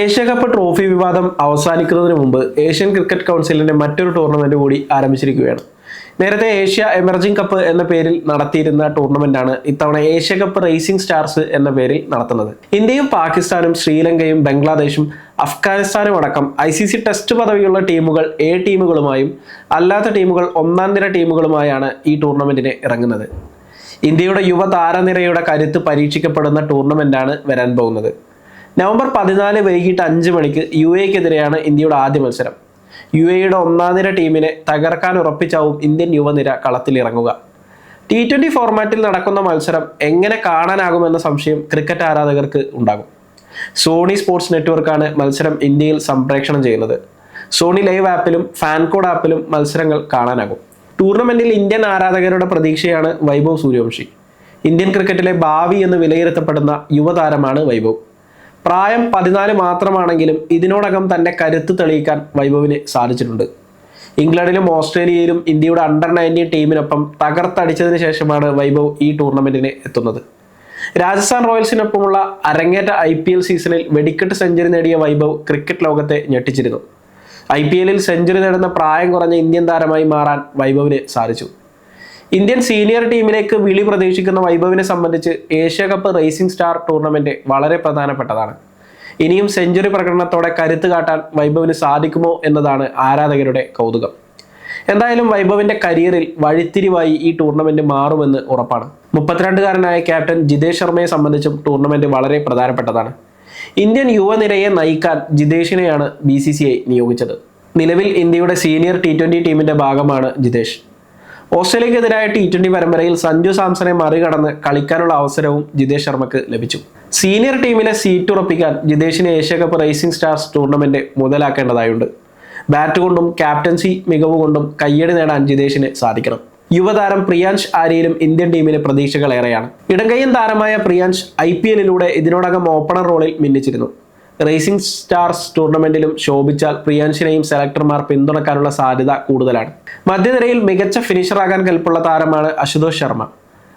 Asia cup trophy വിവാദം അവസാനിക്കുന്നതിന് മുമ്പ് Asian cricket കൗൺസിലിന്റെ മറ്റൊരു ടൂർണമെന്റ് കൂടി ആരംഭിച്ചിരിക്കുകയാണ്. നേരത്തെ ഏഷ്യ എമർജിംഗ് കപ്പ് എന്ന പേരിൽ നടത്തിയിരുന്ന ടൂർണമെന്റാണ് ഇത്തവണ ഏഷ്യ കപ്പ് റേസിംഗ് സ്റ്റാർസ് എന്ന പേരിൽ നടത്തുന്നത്. ഇന്ത്യയും പാകിസ്ഥാനും ശ്രീലങ്കയും ബംഗ്ലാദേശും അഫ്ഗാനിസ്ഥാനും അടക്കം ഐ സി സി ടെസ്റ്റ് പദവിയുള്ള ടീമുകൾ എ ടീമുകളുമായും അല്ലാത്ത ടീമുകൾ ഒന്നാം നിര ടീമുകളുമായാണ് ഈ ടൂർണമെന്റിന് ഇറങ്ങുന്നത്. ഇന്ത്യയുടെ യുവതാരനിരയുടെ കരുത്ത് പരീക്ഷിക്കപ്പെടുന്ന ടൂർണമെന്റാണ് വരാൻ പോകുന്നത്. നവംബർ പതിനാല് വൈകിട്ട് അഞ്ച് മണിക്ക് യു എക്കെതിരെയാണ് ഇന്ത്യയുടെ ആദ്യ മത്സരം. യു എയുടെ ഒന്നാം നിര ടീമിനെ തകർക്കാൻ ഉറപ്പിച്ചാവും ഇന്ത്യൻ യുവനിര കളത്തിലിറങ്ങുക. ടി ട്വന്റി ഫോർമാറ്റിൽ നടക്കുന്ന മത്സരം എങ്ങനെ കാണാനാകുമെന്ന സംശയം ക്രിക്കറ്റ് ആരാധകർക്ക് ഉണ്ടാകും. സോണി സ്പോർട്സ് നെറ്റ്വർക്കാണ് മത്സരം ഇന്ത്യയിൽ സംപ്രേഷണം ചെയ്യുന്നത്. സോണി ലൈവ് ആപ്പിലും ഫാൻകോഡ് ആപ്പിലും മത്സരങ്ങൾ കാണാനാകും. ടൂർണമെന്റിൽ ഇന്ത്യൻ ആരാധകരുടെ പ്രതീക്ഷയാണ് വൈഭവ് സൂര്യവംശി ഇന്ത്യൻ ക്രിക്കറ്റിലെ ഭാവി എന്ന് വിലയിരുത്തപ്പെടുന്ന യുവതാരമാണ് വൈഭവ്. പ്രായം പതിനാല് മാത്രമാണെങ്കിലും ഇതിനോടകം തന്റെ കരുത്ത് തെളിയിക്കാൻ വൈഭവിന് സാധിച്ചിട്ടുണ്ട്. ഇംഗ്ലണ്ടിലും ഓസ്ട്രേലിയയിലും ഇന്ത്യയുടെ അണ്ടർ നയന്റീൻ ടീമിനൊപ്പം തകർത്തടിച്ചതിന് ശേഷമാണ് വൈഭവ് ഈ ടൂർണമെന്റിന് എത്തുന്നത്. രാജസ്ഥാൻ റോയൽസിനൊപ്പമുള്ള അരങ്ങേറ്റ ഐ പി എൽ സീസണിൽ വെടിക്കെട്ട് സെഞ്ചുറി നേടിയ വൈഭവ് ക്രിക്കറ്റ് ലോകത്തെ ഞെട്ടിച്ചിരുന്നു. ഐ പി എല്ലിൽ സെഞ്ചുറി നേടുന്ന പ്രായം കുറഞ്ഞ ഇന്ത്യൻ താരമായി മാറാൻ വൈഭവിന് സാധിച്ചു. ഇന്ത്യൻ സീനിയർ ടീമിലേക്ക് വിളി പ്രതീക്ഷിക്കുന്ന വൈഭവിനെ സംബന്ധിച്ച് Asia cup rising star tournament വളരെ പ്രധാനപ്പെട്ടതാണ്. ഇനിയും സെഞ്ചുറി പ്രകടനത്തോടെ കരുത്ത് കാട്ടാൻ വൈഭവിന് സാധിക്കുമോ എന്നതാണ് ആരാധകരുടെ കൗതുകം. എന്തായാലും വൈഭവിന്റെ കരിയറിൽ വഴിത്തിരിവായി ഈ ടൂർണമെന്റ് മാറുമെന്ന് ഉറപ്പാണ്. മുപ്പത്തിരണ്ടുകാരനായ ക്യാപ്റ്റൻ ജിതേഷ് ശർമ്മയെ സംബന്ധിച്ചും ടൂർണമെന്റ് വളരെ പ്രധാനപ്പെട്ടതാണ്. ഇന്ത്യൻ യുവനിരയെ നയിക്കാൻ ജിതേഷിനെയാണ് ബി നിയോഗിച്ചത്. നിലവിൽ ഇന്ത്യയുടെ സീനിയർ ടി ടീമിന്റെ ഭാഗമാണ് ജിതേഷ്. ഓസ്ട്രേലിയക്കെതിരായ ടി ട്വന്റി പരമ്പരയിൽ സഞ്ജു സാംസണെ മറികടന്ന് കളിക്കാനുള്ള അവസരവും ജിതേഷ് ശർമ്മക്ക് ലഭിച്ചു. സീനിയർ ടീമിലെ സീറ്റ് ഉറപ്പിക്കാൻ ജിതേഷിന് Asia cup rising stars tournament മുതലാക്കേണ്ടതായുണ്ട്. Bat കൊണ്ടും ക്യാപ്റ്റൻസി മികവ് കൊണ്ടും കയ്യടി നേടാൻ ജിതേഷിന് സാധിക്കണം. യുവതാരം പ്രിയാൻഷ് ആര്യയിലും ഇന്ത്യൻ ടീമിന് പ്രതീക്ഷകൾ ഏറെയാണ്. ഇടങ്കയ്യൻ താരമായ പ്രിയാൻഷ് ഐ പി എല്ലിലൂടെ ഇതിനോടകം ഓപ്പണർ റോളിൽ മിന്നിച്ചിരുന്നു. റേസിംഗ് സ്റ്റാർസ് ടൂർണമെന്റിലും ശോഭിച്ചാൽ പ്രിയാൻഷിനെയും സെലക്ടർമാർ പിന്തുണക്കാനുള്ള സാധ്യത കൂടുതലാണ്. മധ്യനിരയിൽ മികച്ച ഫിനിഷറാകാൻ കൽപ്പുള്ള താരമാണ് അശുതോഷ് ശർമ്മ.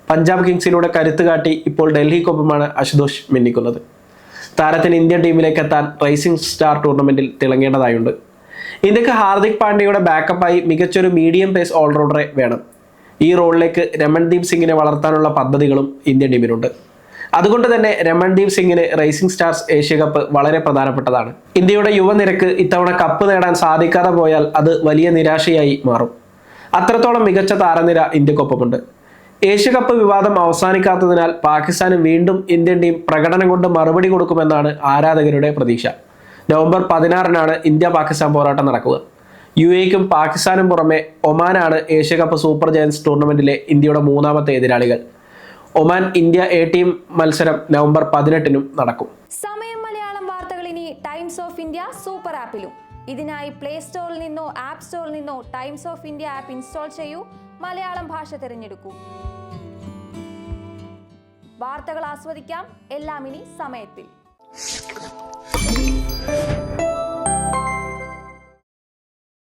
പഞ്ചാബ് കിങ്സിലൂടെ കരുത്ത് കാട്ടി ഇപ്പോൾ ഡൽഹി ഡൽഹിക്കൊപ്പമാണ് അശുതോഷ് മിന്നിക്കുന്നത്. താരത്തിന് ഇന്ത്യൻ ടീമിലേക്ക് എത്താൻ റേസിംഗ് സ്റ്റാർ ടൂർണമെന്റിൽ തിളങ്ങേണ്ടതായുണ്ട്. ഇന്ത്യയ്ക്ക് ഹാർദിക് പാണ്ഡ്യയുടെ ബാക്കപ്പായി മികച്ചൊരു മീഡിയം പേസ് ഓൾറൗണ്ടറെ വേണം. ഈ റോളിലേക്ക് രമൺദീപ് സിംഗിനെ വളർത്താനുള്ള പദ്ധതികളും ഇന്ത്യൻ ടീമിനുണ്ട്. അതുകൊണ്ട് തന്നെ രമൺദീപ് സിംഗിന് റേസിംഗ് സ്റ്റാർസ് ഏഷ്യ കപ്പ് വളരെ പ്രധാനപ്പെട്ടതാണ്. ഇന്ത്യയുടെ യുവനിരക്ക് ഇത്തവണ കപ്പ് നേടാൻ സാധിക്കാതെ പോയാൽ അത് വലിയ നിരാശയായി മാറും. അത്രത്തോളം മികച്ച താരനിര ഇന്ത്യക്കൊപ്പമുണ്ട്. ഏഷ്യ കപ്പ് വിവാദം അവസാനിക്കാത്തതിനാൽ പാകിസ്ഥാന് വീണ്ടും ഇന്ത്യൻ ടീം പ്രകടനം കൊണ്ട് മറുപടി കൊടുക്കുമെന്നാണ് ആരാധകരുടെ പ്രതീക്ഷ. നവംബർ പതിനാറിനാണ് ഇന്ത്യ പാകിസ്ഥാൻ പോരാട്ടം നടക്കുക. യു എക്കും പാകിസ്ഥാനും പുറമെ ഒമാനാണ് ഏഷ്യ കപ്പ് സൂപ്പർ ജയൻസ് ടൂർണമെന്റിലെ ഇന്ത്യയുടെ മൂന്നാമത്തെ എതിരാളികൾ. ഒമാൻ ഇന്ത്യ എ ടീം മത്സരം നവംബർ പതിനെട്ടിനും നടക്കും. സമയം മലയാളം വാർത്തകൾ ഇനി ടൈംസ് ഓഫ് ഇന്ത്യ സൂപ്പർ ആപ്പിലും. ഇതിനായി പ്ലേ സ്റ്റോറിൽ നിന്നോ ആപ്പ് സ്റ്റോറിൽ നിന്നോ Times of India app install ചെയ്യൂ. മലയാളം ഭാഷ തിരഞ്ഞെടുക്കൂ. വാർത്തകൾ ആസ്വദിക്കാം. എല്ലാം ഇനി സമയത്തിൽ.